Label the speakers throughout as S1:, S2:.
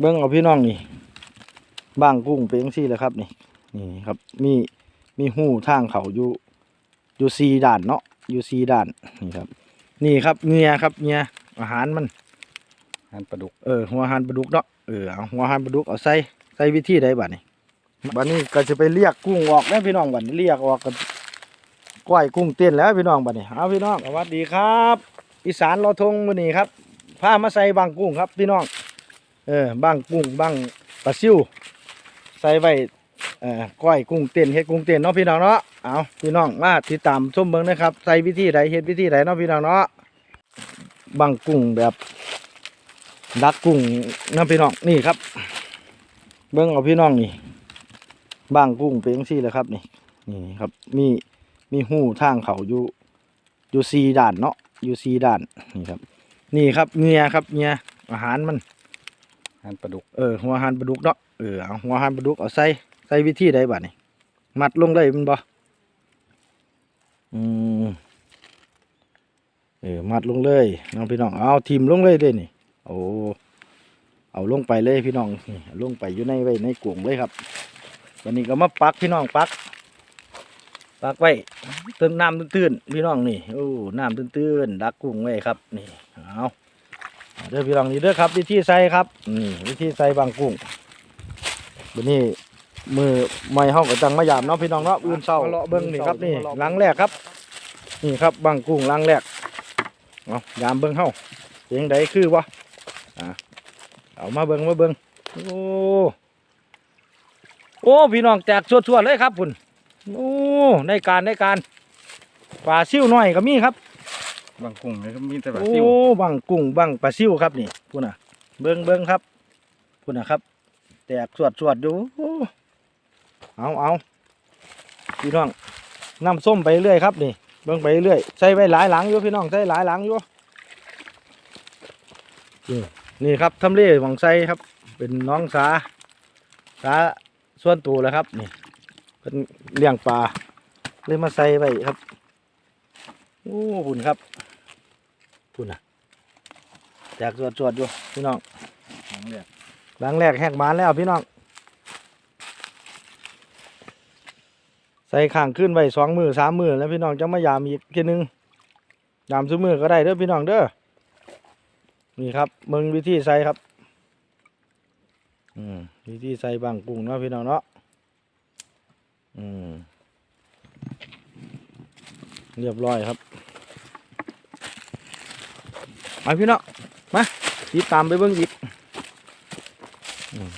S1: เบิ้งเอาพี่น้องนี่บางกุ้งเป็นจังซี่แหละครับนี่นี่ครับมีมีหูทางเขาอยู่อยู่ซีด่านเนาะอยู่ซีด่านนี่ครับ นี่ครับเงียครับเงียอาหารมัน
S2: อาหารปลาดุก
S1: เออหัวอาหารปลาดุกเนาะเออเอาหัวอาหารปลาดุกเอาใส่ใส่วิธีใดบัดนี้บัดนี้ก็จะไปเรียกกุ้งออกแล้วพี่น้องบัดนี้เรียกออกกันก้อยกุ้งเต้นแล้วพี่น้องบัดนี้เอาพี่น้องสวัสดีครับ อีสานเราทงมื้อนี้ครับพามาใส่บางกุ้งครับพี่น้อง เออบางกุ้งบางปลาซิวใส่ไว้เอ่อก้อยกุ้งเต้นเฮ็ดกุ้งเต้นเนาะพี่น้องเนาะเอาพี่น้องมาติดตามชมเบิ่งนะครับใส่วิธีใดเฮ็ดวิธีใดเนาะพี่น้องเนาะบางกุ้งแบบดักกุ้งนะพี่น้องนี่ครับ เบิ่งเอาพี่น้องนี่บางกุ้งเป็นงซี่แหละครับนี่นี่ครับมีมีหูทางเขาอยู่อยู่ซีด่านเนาะอยู่ซีด่านนี่ครับ นี่ครับเงียครับเงียอาหารมัน
S2: หารปลาดุก
S1: เออหัวหารปลาดุกเนาะเออเอาหัวหารปลาดุกเอาใส่ใส่วิธีใดบัดนี้มัดลงได้มันบ่อืมเออมัดลงเลยน้องพี่น้องเอาทิมลงเลยเด้นี่โอ้เอาลงไปเลยพี่น้องนี่ลงไปอยู่ในไว้ในกลุ่มเลยครับวันนี้ก็มาปักพี่น้องปักปักไว้เติมน้ำตื้นๆพี่น้องนี่โอ้น้ำตื้นๆดักกุ้งไว้ครับ นี่เอา เด้อพี่น้องนี่เด้อครับวิธีใส่ครับนี่วิธีใส่บางกุ้งวันนี้มือไม่เฮาก็จังมายามเนาะพี่น้องเนาะอื่นเศร้าเลาะเบิ่งนี่ครับนี่หลังแรกครับ นี่ครับบางกุ้งหลังแรกเอายามเบิ่งเฮาเสียงใดคือวะอ่าเอามาเบิ่งมาเบิ่งโอ้โอ้พี่น้องแตกสวดๆเลยครับคุณโอ้ในการในการปลาซิ่วน้อยก็มีครับ
S2: บางกุ้งนี่ก็มีแต่ปลา
S1: โอ้
S2: ซิว
S1: บังกุ้งบังปลาซิวครับนี่พูดน่ะ เบิ้งเบิ้งครับพูดน่ะครับ แตกสวดสวดดูเอาเอาพี่น้องน้ำส้มไปเรื่อยครับนี่ เบิ้งไปเรื่อยใส่ไว้หลายหลังอยู่พี่น้องใส่หลายหลังอยู่นี่นี่ครับทำเลหวังไซครับ เป็นน้องสาสาส่วนตัวแล้วครับนี่เป็นเลี้ยงปลาเลยมาใส่ไว้ครับ โอ้หุ่นครับ พุ่นน่ะแตกสวดสวดๆอยู่พี่น้อง
S2: หางเนี่ย
S1: หลังแรกแหกบานแล้วพี่น้อง ใส่ข้างขึ้นไว้สองมือสามมือแล้วพี่น้องจะมายามอีกทีหนึงยามซื้อมือก็ได้เด้อพี่น้องเด้อนี่ครับเมึงวิธีใส่ครับ อืมวิธีใส่บางกุ้งเนาะพี่น้องเนาะอืมเรียบร้อยครับ มาพี่น้องมาติดตามไปเบิ้งอีก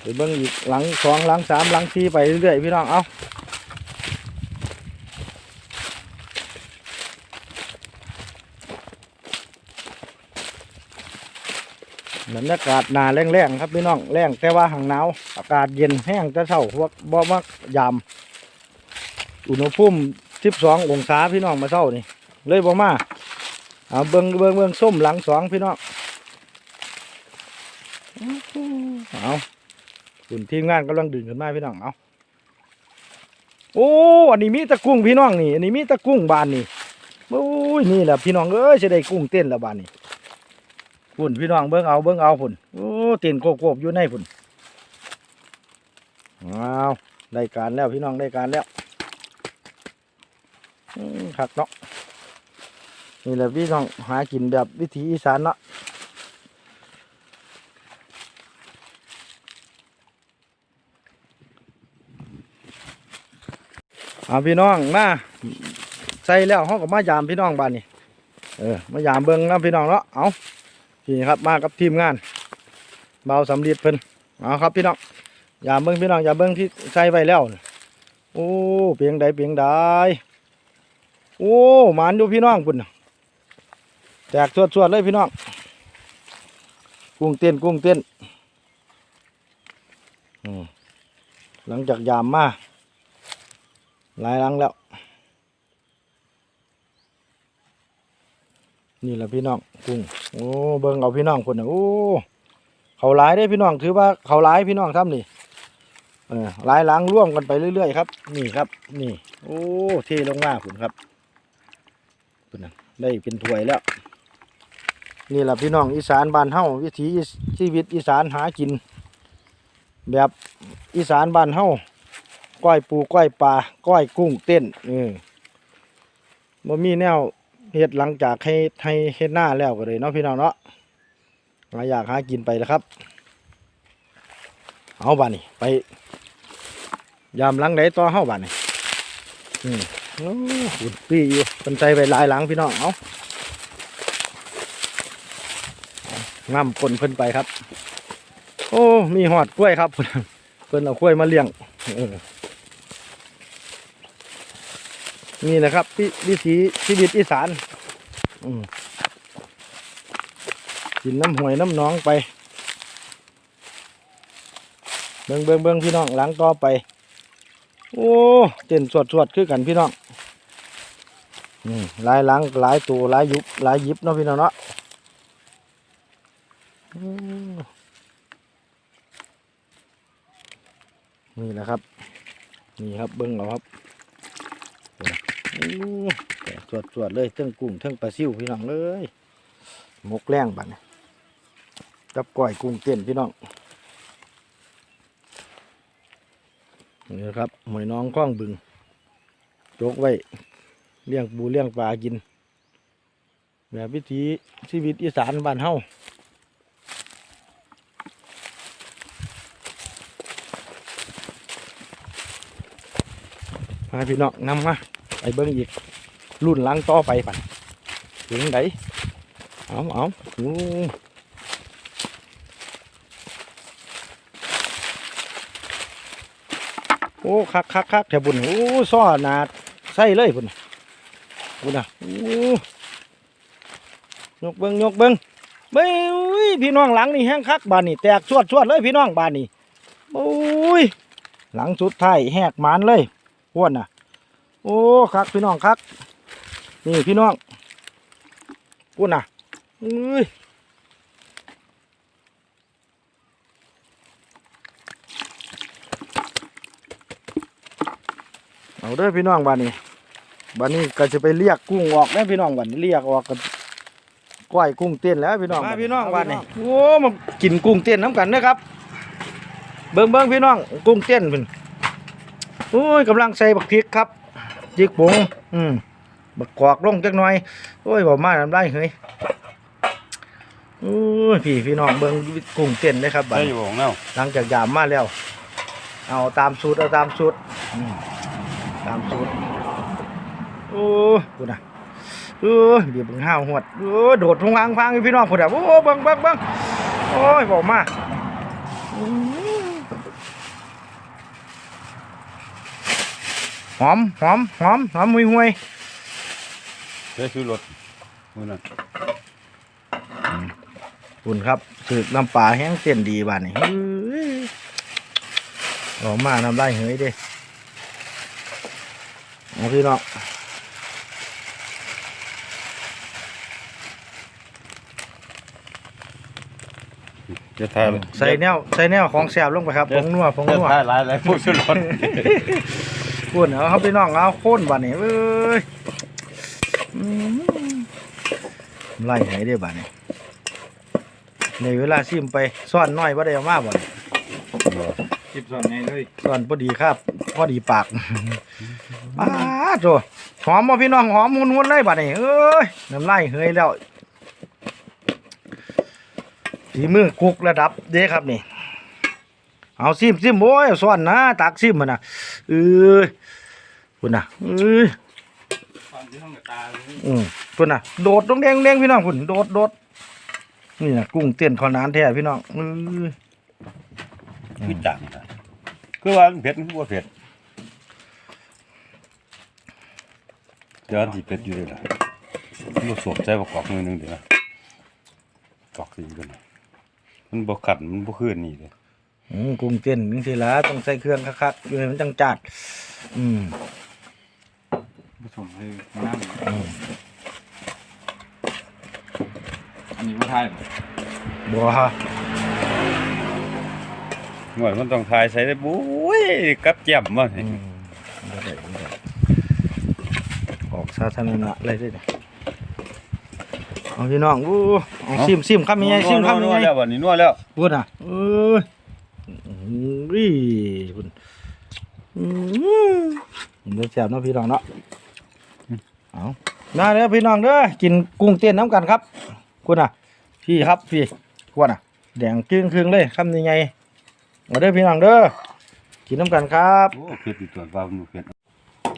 S1: ไปเบิ้งอีกหลังสองหลังสามหลังสี่ไปเรื่อยๆพี่น้องเอาบรรยากาศหนาแรงๆครับพี่น้องแรงแต่ว่าหางหนาวอากาศเย็นแห้งจะเศร้าพวกบ่มักยามอุณหภูมิสิบสององศาพี่น้องมาเศร้านี่ เลยบ่มา เอาเบิ้งเบิ้งเบิ้งส้มหลังสองพี่น้องเอาคุณทีมงานกำลังดึงขึ้นมาพี่น้องเอาโอ้อันนี้มีตะกุ้งพี่น้องนี่อันนี้มีตะกุ้งบานนี่โอ้ยนี่แหละพี่น้องเอ้ยจะได้กุ้งเต้นแล้วบานนี่พุ่นพี่น้องเบิ้งเอาเบิ้งเอาพุ่นโอ้เต้นโกบๆอยู่ในพุ่นเอาได้การแล้วพี่น้องได้การแล้วอืมคักเนาะ นี่แหละพี่น้องหากินแบบวิถีอีสานเนาะอาพี่น้องมาใส่แล้วห้องกับมายามพี่น้องบ้านนี่เออมายามเบิ้งนะพี่น้องเนาะเอานี่ครับมากับทีมงาน เบาสำลีเพิ่นเอาครับพี่น้องยามเบิ้งพี่น้องอย่าเบิ้งที่ใส่ไว้แล้วโอ้เปียงใดเปียงใดโอ้หมันอยู่พี่น้องพุ่น แตกสวดๆเลยพี่น้อง กุ้งเต้นกุ้งเต้นหลังจากยามมาหลายหลังแล้ว นี่แหละพี่น้องกุ้งโอ้เบิ่งเอาพี่น้องคนนะโอ้เขาหลายได้พี่น้องถือว่าเขาหลายพี่น้องทำนี่เออหลายหลังร่วมกันไปเรื่อยๆครับ นี่ครับ นี่ โอ้เทลงมาคุณครับคุณนะได้เป็นถ้วยแล้ว นี่แหละพี่น้องอีสานบ้านเฮาวิถีชีวิตอีสานหากิน แบบอีสานบ้านเฮาก้อยปูก้อยปลาก้อยกุ้งเต้นเออบ่มีแนวเฮ็ดหลังจากให้ให้เฮ็ดหน้าแล้วก็เลยเนาะพี่น้องเนาะหาอยากหากินไปแล้วครับ เอาบ้านนี่ไป ยามหลังไหนต่อเฮาบ้านนี่อืมโอ้อุ่นปี้อยู่เป็นใจไปหลายหลังพี่น้องเอา ง่ำคนเพิ่นไปครับ โอ้ มีหอดกล้วยครับ เพิ่นเอากล้วยมาเลี้ยงนี่แหละครับวิวิถีชีวิตอีสานกินน้ำหวยน้ำน้องไป เบิงเบิงเบิงพี่น้องหลังต่อไป โอ้เต้นสวดสวดคือกันพี่น้องหลายหลังหลายตัวหลายยุบหลายยิบเนาะพี่น้องเนาะ นะครับ นี่ครับเบิ้งเอาครับโอ้แต่สวดสวดเลยเทั้งกุ้งเทั้งปลาซิวพี่น้องเลยมกแรงบัดนกับก้อยกุ้งเต้นพี่น้องนี่ครับหอยน้องข้องบึงโจกไว้เลี้ยงปูเลี้ยงปลากิน แบบวิถีชีวิตอีสานบ้านเฮา มาพี่น้องนำมาไปเบิ้งอีกรุ่นหลังต่อไปปั่นถึงไหนเอาเอาโอ้โอ้คักคักคักแถวบุญโอ้ซ้อนาดใส่เลยบุญบุญอะโอ้ยกเบิ้งยกเบิ้งเบ้ยพี่น้องหลังนี่แห้งคักบานนี่แตกชวดชวดเลยพี่น้องบานนี่โอ้ยหลังสุดท้ายแหกมานเลย ห้วนน่ะ โอ้คักพี่น้องคัก นี่พี่น้องปุ่นน่ะเอ้ยเอาเด้อพี่น้องบ้านนี้บ้านนี้ก็จะไปเรียกกุ้งออกแล้วพี่น้องบ้านนี้เรียกออกกันก้อยกุ้งเต้นแล้วพี่น้องมาพี่น้องบ้านนี้โอ้มากินกุ้งเต้นน้ำกันเด้อครับ เบิ่งเบิ่งพี่น้องกุ้งเต้นเพิ่น โอ้ยกำลังใส่บักพริกครับพริกผงอืมบักกอกลงจักหน่อยโอ้ยบอกมาทำได้เฮ้ยโอ้ยพี่พี่น้องเบิ่งกุ้งเต้นเลยครับบัด
S2: ได้อ
S1: นี้
S2: ยู่ของเน่า
S1: หลังจากยามมาแล้ว เอาตามสูตรเอาตามสูตรอืมตามสูตรโอ้กูนะเออเดี๋ยวเบิ่งห้าวหวดโอ้โดดทงวางฟังอยู่พี่น้องพุ่นอะโอ้เบังเบังเบังโอ้ยบอกมาอื้อ หอมหอมหอมหอมห่วยห่วย
S2: ได้ซื้อรถมือนั้น
S1: คุณครับสึกน้ำปลาแห้งเต้นดีบ้านนี่เฮ้ยออกมาน้ำได้เฮ้ยเด้เอาพี่น้อง
S2: จะทาย
S1: ใส่แนวใส่แนวของแสบลงไปครับผงนัวผง
S2: จะ
S1: นัว
S2: ทายหลายหลายผู้ซื้อรถ
S1: พูดเอาเขาพี่น้องเอาโค่นบ้านนี่เอ้ยอืมไล่ไหนได้บ้านนี่ในเวลาซิมไปซ่อนน้อยว่าได้เอามาบ่นี่
S2: จิบส่วนไงเลย
S1: ซ่อนพอดีครับ พอดีปากป้าดโจหอมบ่พี่น้องหอมมุนๆเลยบ้านนี่เอ้ยน้ำลายเฮยแล้วสีมือกุกระดับเด้ครับนี่ เอาซิมซิมโอ้ยซ่อนนะตักซิมมันนะเอ้ย คุณน่ะเอ้ย
S2: ความที่ต้องกับตาเลย
S1: อืมคุณน่ะ โดดตรงแดงแดงพี่น้องคุณโดดโดดนี่นะกุ้งเต้นขอนานแท้พี่น้องเอ้ย
S3: คือจังนะคือว่ามันเผ็ดมันคือว่าเผ็ดเดี๋ยวอันที่เผ็ดอยู่เลยล่ะมันบ่สวมใจประกอบมือหนึงเดี๋ยวนะกอกสีกันนะมันบ่ขัดมันบ่คืนนี่เลย
S1: อืมกุ้งเต้นนี่สิละต้องใส่เครื่องคักๆอยู่ให้มันจังจัด อืม
S2: ผสมให้น้ำ
S1: อั
S2: นนี้ว่าทาย
S1: บ่บัว
S3: หน่วยมันต้องทายใส่ได้บุ้ยกับเจ่ม
S1: มั้บ่ออกซาธารณะเลยเด้เนี่ยเอาพี่น้องอู้เอาซิมซิมครับมีไงซิมครับมี
S3: นัว
S1: ไง
S3: แล้ววันนี้นวดแล้ว
S1: พูดอะเอ้ยอุ้ยคุณอืมเดี๋ยวแซ่บเนาะพี่น้องเนาะ เอามาเด้อพี่น้องเด้อกินกุ้งเต้นน้ำกันครับ คุณน่ะ พี่ครับพี่กวนน่ะ แดงจึ้งครึ่งเลยคำยังไงมาเด้อพี่น้องเด้อกินน้ำกันครับ
S3: โอ้เผ็ดอีตัวว่ามันบ่เผ็ด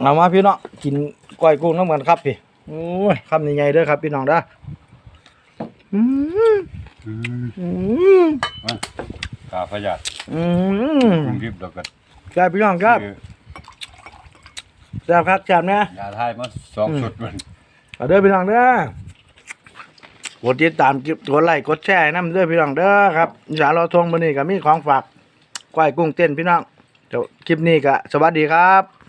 S1: เอามาพี่น้องกินก้อยกุ้งน้ำกันครับพี่โอ้ยคำยังไงเด้อครับ พี่น้องเด้ออืม
S3: อืม
S1: อืม
S3: มันกาพยาธิ
S1: อืม
S3: ปรุงดิบแล้วก็
S1: ครับพี่น้องครับ
S3: คือ
S1: แซ่บครับแซ่บนะ
S3: ยาทายมาสอง
S1: อืม
S3: ชุดมัน
S1: เอาเด้อพี่น้องเด้อกดติดตามกดไลค์กดแชร์น้ำเด้อพี่น้องเด้อครับอีสานเราทงมื้อนี้ก็มีของฝากก้อยกุ้งเต้นพี่น้องเดี๋ยวคลิปนี้ก็สวัสดีครับ